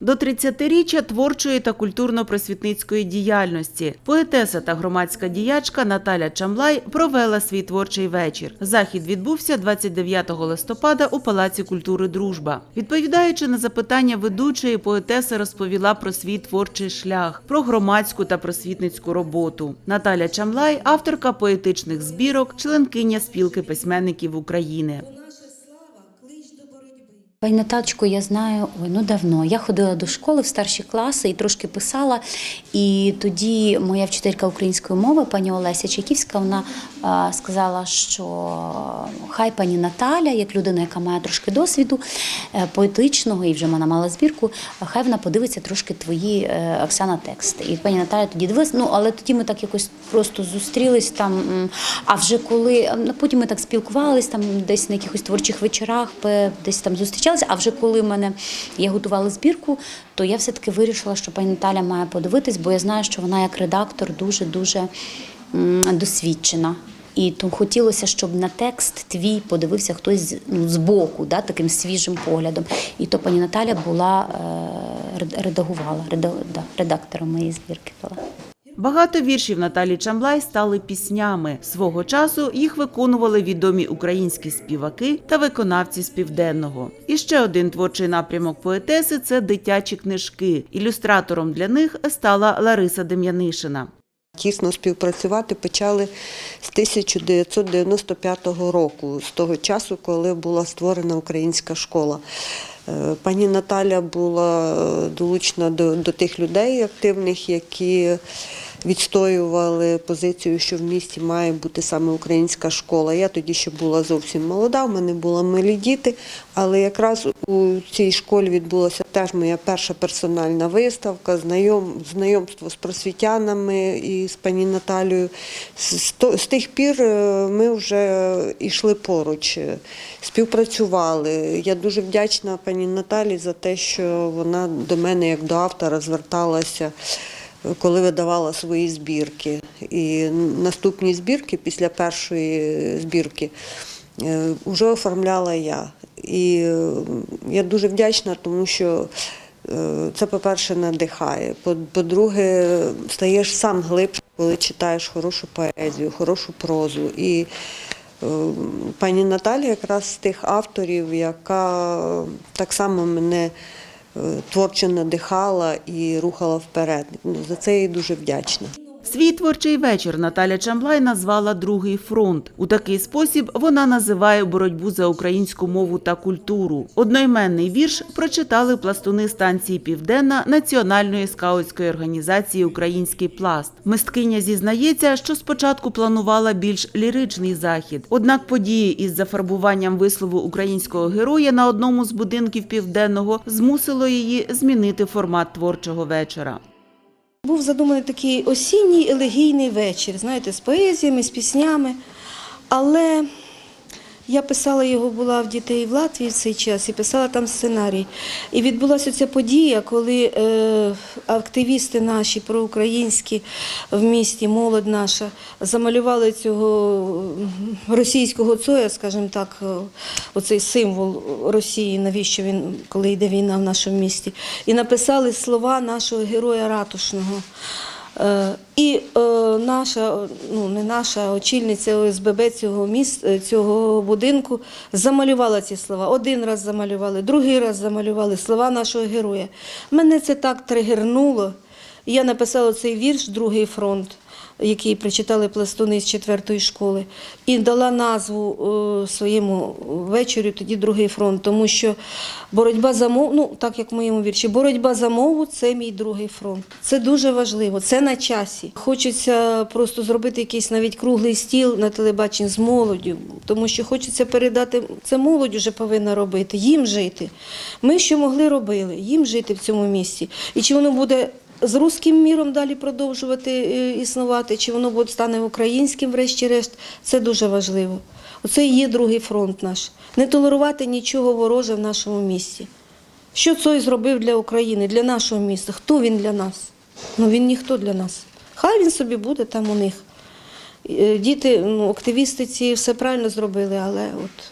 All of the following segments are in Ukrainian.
До 30-річчя творчої та культурно-просвітницької діяльності поетеса та громадська діячка Наталя Чамлай провела свій творчий вечір. Захід відбувся 29 листопада у Палаці культури Дружба. Відповідаючи на запитання ведучої, поетеса розповіла про свій творчий шлях, про громадську та просвітницьку роботу. Наталя Чамлай, авторка поетичних збірок, членкиня спілки письменників України. Пані Наталочку я знаю ой, ну давно. Я ходила до школи в старші класи і трошки писала. І тоді моя вчителька української мови, пані Олеся Чайківська, вона а, сказала, що хай пані Наталя, як людина, яка має трошки досвіду е, поетичного, і вже вона мала збірку, хай вона подивиться трошки твої е, Оксана тексти. І пані Наталя тоді дивилась. Ну але тоді ми так якось просто зустрілись там. А вже коли ну, потім ми так спілкувались там десь на якихось творчих вечорах, десь там зустрічалися. А вже коли мене я готувала збірку, то я все таки вирішила, що пані Наталя має подивитись, бо я знаю, що вона як редактор дуже дуже досвідчена. І то хотілося, щоб на текст твій подивився хтось з- ну, збоку, да, таким свіжим поглядом. І то пані Наталя була е, редагувала, реда- да, редактором моєї збірки була. Багато віршів Наталі Чамлай стали піснями. Свого часу їх виконували відомі українські співаки та виконавці з південного. І ще один творчий напрямок поетеси це дитячі книжки. Ілюстратором для них стала Лариса Дем'янишина. Тісно співпрацювати почали з 1995 року, з того часу, коли була створена українська школа. Е, Пані Наталя була е, долучена до, до тих людей активних, які відстоювали позицію, що в місті має бути саме українська школа. Я тоді ще була зовсім молода, в мене були малі діти, але якраз у цій школі відбулася теж моя перша персональна виставка, знайом, знайомство з просвітянами і з пані Наталією. З тих пір е, ми вже йшли поруч, е, співпрацювали. Я дуже вдячна пані Наталі за те, що вона до мене як до автора зверталася. Е, Коли видавала свої збірки. І наступні збірки після першої збірки вже оформляла я. І е, я дуже вдячна, тому що е, це, по-перше, надихає. По- По-друге, стаєш сам глибше, коли читаєш хорошу поезію, хорошу прозу. І е, пані Наталя якраз з тих авторів, яка так само мене е, творчо надихала і рухала вперед. Ну, За це я дуже вдячна. Свій творчий вечір Наталя Чамлай назвала Другий фронт. У такий спосіб вона називає боротьбу за українську мову та культуру. Одноіменний вірш прочитали пластуни станції Південна Національної скаутської організації Український пласт. Мисткиня зізнається, що спочатку планувала більш ліричний захід. Однак події із зафарбуванням вислову українського героя на одному з будинків південного змусило її змінити формат творчого вечора. Був задуманий такий осінній елегійний вечір, знаєте, з поезіями, з піснями. Але я писала його, була в дітей в Латвії в цей час і писала там сценарій. І відбулася ця подія, коли е, активісти наші проукраїнські в місті, молодь наша, замалювали цього російського цоя, скажімо так, е, оцей символ Росії, навіщо він, коли йде війна в нашому місті, і написали слова нашого героя Ратушного. Е, І е, наша, ну не наша очільниця ОСББ цього міст, е, цього будинку замалювала ці слова. Один раз замалювали, другий раз замалювали слова нашого героя. Мене це так тригернуло. Я написала цей вірш Другий фронт, який прочитали пластуни з четвертої школи, і дала назву е, своєму вечорі тоді Другий фронт, тому що боротьба за мову, ну так як в моєму вірші, боротьба за мову це мій другий фронт. Це дуже важливо, це на часі. Хочеться просто зробити якийсь навіть круглий стіл на телебаченні з молоддю, тому що хочеться передати це молодь вже повинна робити, їм жити. Ми що могли робили, їм жити в цьому місці. І чи воно буде з руським міром далі продовжувати е, існувати, чи воно буде стане українським, врешті-решт, це дуже важливо. Оце і є другий фронт наш. Не толерувати нічого вороже в нашому місті. Що Цой зробив для України, для нашого міста? Хто він для нас? Ну він ніхто для нас. Хай він собі буде там у них. Е, Діти, ну, активісти ці все правильно зробили, але от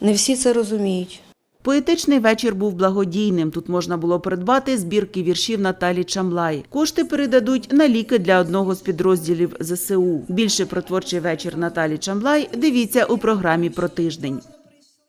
не всі це розуміють. Поетичний вечір був благодійним. Тут можна було придбати збірки віршів Наталі Чамлай. Кошти передадуть на ліки для одного з підрозділів ЗСУ. Більше про творчий вечір Наталі Чамлай дивіться у програмі про тиждень.